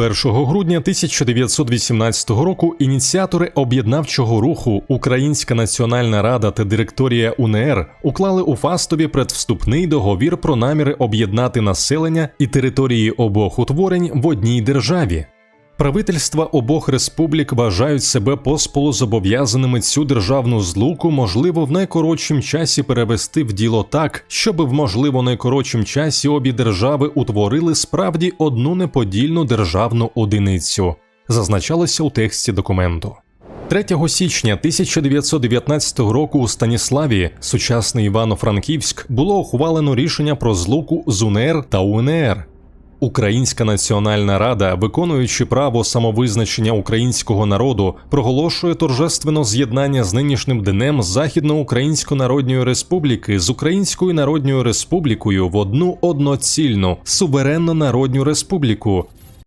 1 грудня 1918 року ініціатори об'єднавчого руху Українська Національна Рада та директорія УНР уклали у Фастові предвступний договір про наміри об'єднати населення і території обох утворень в одній державі. Правительства обох республік вважають себе посполу зобов'язаними цю державну злуку, можливо, в найкоротшім часі перевести в діло так, щоб в можливо найкоротшім часі обі держави утворили справді одну неподільну державну одиницю, зазначалося у тексті документу. 3 січня 1919 року у Станіславі, сучасний Івано-Франківськ, було ухвалено рішення про злуку з УНР та УНР. Українська Національна Рада, виконуючи право самовизначення українського народу, проголошує торжественно з'єднання з нинішнім днем Західноукраїнської народньої Республіки з Українською Народною Республікою в одну одноцільну суверенну народню республіку